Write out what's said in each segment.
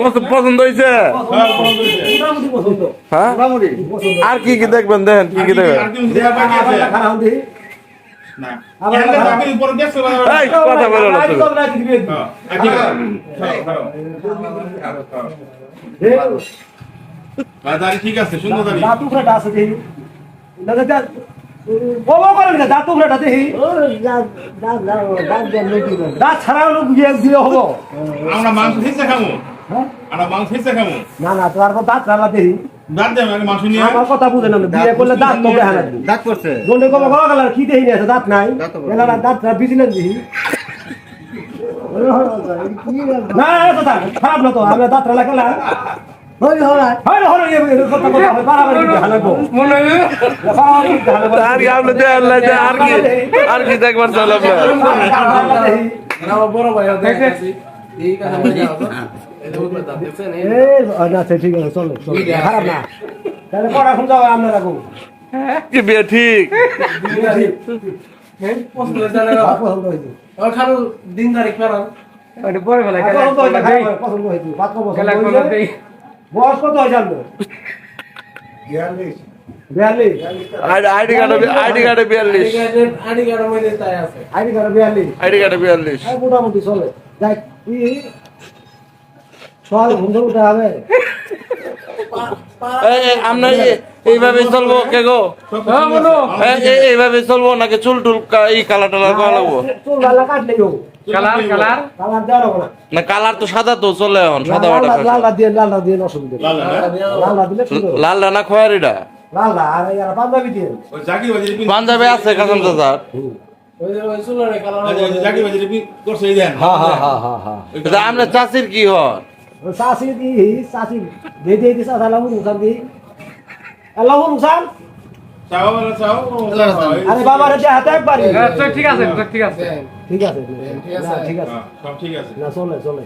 পছন্দ- পছন্দ হয়েছে মোটামুটি পছন্দ হ্যাঁ? আর কি কি দেখবেন? দেখেন কি কি দেখবেন? কথা বলো। হ্যাঁ ঠিক আছে সুন্দর দাঁত উখড়াটা আছে দেখি দাদা দাঁত বলো করেন না দাঁত উখড়াটা দেখি দাঁত ছাড়া হলো বুঝিয়ে দিয়ে হব আমরা মাংস হিসে খামু হ্যাঁ? আমরা মাংস হিসে খামু না না তারপর দাঁত ছাড়া দেখি দাঁত দেবে আগে নিয়ে আমার কথা বুঝে না বিয়ে করলে দাঁত তো দেখা লাগবে দাগ করছে গন্ডে কবে গলা গেলার কি দেখি না দাঁত নাই দাঁত বিজিলেন দেখি না খারাপ না তো আমরা দাঁত হয় হয় হয় হয় আর কি? আপনি আর কি আর কি দেখবার চাল না আচ্ছা ঠিক আছে চলো খারাপ না। তাহলে পড়া খুঁজা হয় আপনারা গো কি বিয়ে ঠিক? খালু দিন তারিখ ফেরান পছন্দ বয়স কত হয়ে জানব? বিয়াল্লিশ। আইডি কার্ডে আইডি কার্ডে বিয়াল্লিশ। আইডি কার্ড বিয়াল্লিশ। আইডি কার্ডে বিয়াল্লিশ। মোটামুটি চলে। দেখ কি সব ঘুম উঠে হবে। আমরা এইভাবে চলবো কে গো? এই- এইভাবে চলবো নাকি চুল টুল এই কালার টালার করা লাগবো? কালার না। তো সাদা তো চলে এখন সাদা লাল দিয়ে অসুবিধা দিলে না খোয়ারিটা? পাঞ্জাবি দিয়ে। ওই জাকির বাজির পিন। পাঞ্জাবে আছে কাসম চাচার। দেন। হ্যাঁ হ্যাঁ হ্যাঁ হ্যাঁ হ্যাঁ। আমরা চাষির কি হন? দি সাসি দে দে দি সাসা লাউ নুসান দি লাউ নুসান চাও চাও আরে বাবা রে হাতে একবারই ঠিক আছে ঠিক আছে ঠিক আছে ঠিক আছে। ঠিক আছে সব ঠিক আছে না চলে চলে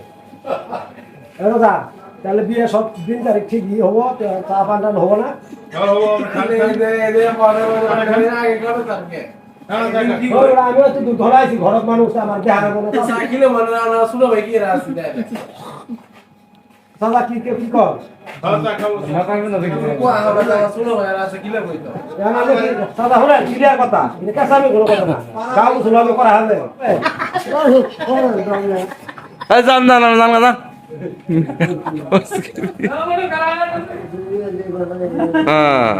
এরো দা তাহলে বিয়ে সব দিন তারিখ ঠিকই হব তো চা পান টান হব না? হ্যাঁ, হব, খালি খালি- দে দে পরে পরে আগে করে থাকে হ্যাঁ, জাকির, কি ওই আমি তো ধরাইছি ঘরত মানুষ আমার দেহা রাখব না সাইকেলে মানে শুনো ভাই কি সাদা কি কে কি কর? সাদা হলে ক্লিয়ার কথা। এটা কাঁচামি কোনো কথা না। গাও সুলামে করা হবে। এই জান জান জান জান হ্যাঁ।